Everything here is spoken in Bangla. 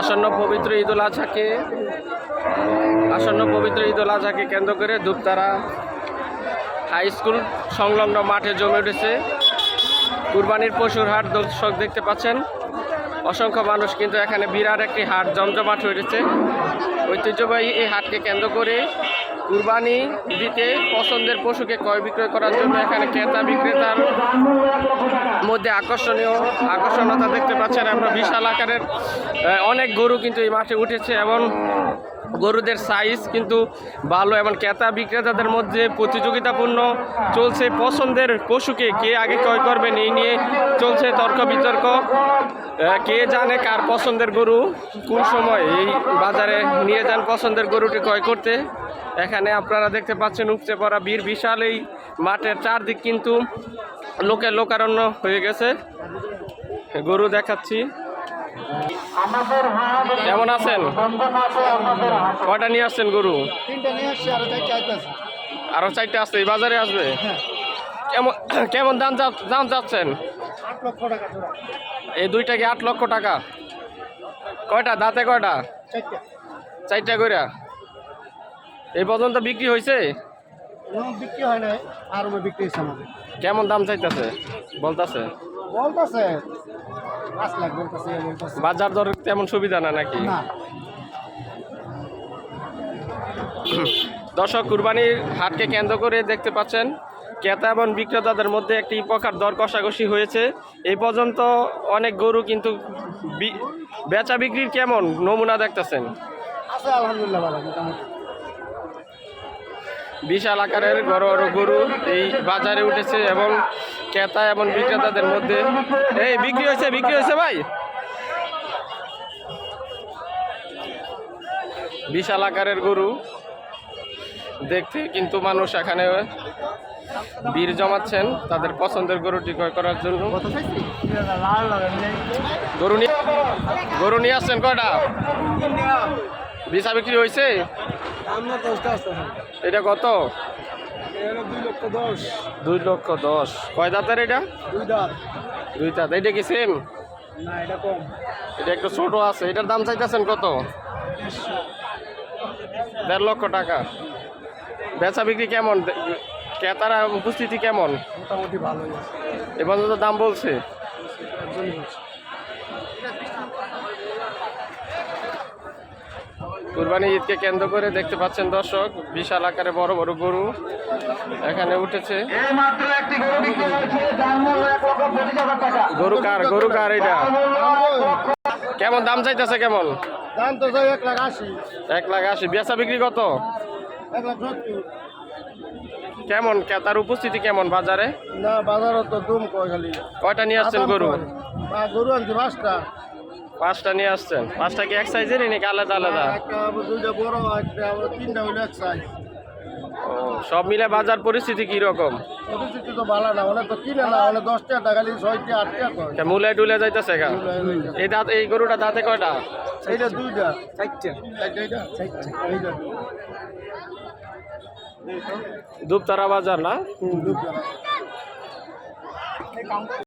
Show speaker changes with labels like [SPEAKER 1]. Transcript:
[SPEAKER 1] আসন্ন পবিত্র ঈদুল আজহাকে, আসন্ন পবিত্র ঈদুল আজহাকে কেন্দ্র করে দুপতারা হাই স্কুল সংলগ্ন মাঠে জমে উঠেছে। কুরবানির পশুর হাট দর্শক দেখতে পাচ্ছেন। অসংখ্য মানুষ কিন্তু এখানে বিরাট একটি হাট, জমজমাট হয়েছে ঐতিহ্যবাহী এই হাটকে কেন্দ্র করে কুরবানি দিতে পছন্দের পশুকে ক্রয় বিক্রয় করার জন্য এখানে ক্রেতা বিক্রেতার মধ্যে আকর্ষণীয় আকর্ষণতা দেখতে পাচ্ছেন আমরা। বিশাল আকারের অনেক গরু কিন্তু এই মাঠে উঠেছে এবং গরুদের সাইজ কিন্তু ভালো এবং ক্রেতা বিক্রেতাদের মধ্যে প্রতিযোগিতাপূর্ণ চলছে। পছন্দের পশুকে কে আগে ক্রয় করবেন এই নিয়ে চলছে তর্ক বিতর্ক। কে জানে কার পছন্দের গরু, কোন সময় এই বাজারে নিয়ে যান পছন্দের গরুটি ক্রয় করতে। এখানে আপনারা দেখতে পাচ্ছেন উপচে পড়া বীর বিশাল এই মাঠের চারদিক কিন্তু লোকের লোকারণ্য হয়ে গেছে। গরু দেখাচ্ছি। কেমন আছেন? কয়টা নিয়ে আসছেন গরু?
[SPEAKER 2] নিয়ে আরও চারটে
[SPEAKER 1] আসছে বাজারে আসবে? কেমন কেমন দাম দাম যাচ্ছেন? এই দুইটা দুইটাকে আট লক্ষ টাকা? কয়টা? দাঁতে কয়টা?
[SPEAKER 2] চারটে
[SPEAKER 1] কইরা। এই পর্যন্ত বিক্রি হয়েছে
[SPEAKER 2] বিক্রি হয় নাই। আর বিক্রি হয়েছে আমাদের।
[SPEAKER 1] কেমন দাম চাইতেছে? বলতাছে।
[SPEAKER 2] বলতেছে। পাঁচ লাখ বলতেছে
[SPEAKER 1] বাজার দর তেমন সুবিধা না নাকি?
[SPEAKER 2] না।
[SPEAKER 1] দর্শক কুরবানির হাটকে কেন্দ্র করে দেখতে পাচ্ছেন ক্রেতা এবং বিক্রেতাদের মধ্যে একটি প্রকার দর কষাকষি হয়েছে। এই পর্যন্ত অনেক গরু কিন্তু বেচা বিক্রির কেমন নমুনা দেখতেছেন?
[SPEAKER 2] আছে আলহামদুলিল্লাহ ভালো মোটামুটি।
[SPEAKER 1] বিশাল আকারের বড় গরু এই বাজারে উঠেছে এবং ক্রেতা এবং বিক্রেতাদের মধ্যে। এই বিক্রি হয়েছে বিক্রি হয়েছে ভাই? বিশাল আকারের গরু। দেখতে কিন্তু মানুষ এখানে বীর জমাচ্ছেন তাদের পছন্দের গরুটি ক্রয় করার জন্য। গরু নিয়ে গরু নিয়ে আসছেন কয়টা? বিশা বিক্রি হয়েছে? এটা কত?
[SPEAKER 2] দুই লক্ষ দশ।
[SPEAKER 1] কয় দাঁতের এটা?
[SPEAKER 2] দুই দাঁত।
[SPEAKER 1] দুই দাঁত। এটা কি সেম
[SPEAKER 2] না এটা কম।
[SPEAKER 1] এটা একটু ছোট আছে। এটার দাম চাইতেছেন কত? দেড় লক্ষ টাকা। বেচা বিক্রি কেমন? ক্রেতারা উপস্থিতি কেমন?
[SPEAKER 2] মোটামুটি ভালোই
[SPEAKER 1] এ পর্যন্ত দাম বলছে। কুরবানি ঈদকে কেন্দ্র করে দেখতে পাচ্ছেন দর্শক বিশাল আকারে বড় বড় গরু এখানে উঠেছে। গরু কার গরু কার এটা? কেমন দাম চাইতেছে কেমন?
[SPEAKER 2] দাম তো এক লাখ আশি।
[SPEAKER 1] এক লাখ আশি। বেচা বিক্রি কত? কেমন? ক্রেতার উপস্থিতি কেমন বাজারে?
[SPEAKER 2] না বাজারও তো দুম কয় খালি।
[SPEAKER 1] কয়টা নিয়ে আসছেন গরু?
[SPEAKER 2] গরু আনছি পাঁচটা।
[SPEAKER 1] পাঁচটা নিয়ে আসছেন? পাঁচটা কি এক সাইজেরই নাকি আলাদা আলাদা?
[SPEAKER 2] একটা আবার দুইটা বড় একটা আবার তিনটা হইল এক সাইজ
[SPEAKER 1] ও সব মিলে বাজার পরিস্থিতি কি রকম?
[SPEAKER 2] পরিস্থিতি তো ভালো না অনেক তো কিনে না অনেক দশটা টাকা খালি ছয়টা আটটা
[SPEAKER 1] মুলে টুলে যাইতেছে গা? এই দাঁত এই গরুটা দাঁতে কয়টা?
[SPEAKER 2] এইটা দুইটা। চারটা। চারটা এইটা? চারটা। এইটা।
[SPEAKER 1] দুপতারা বাজার না?
[SPEAKER 2] দুইটা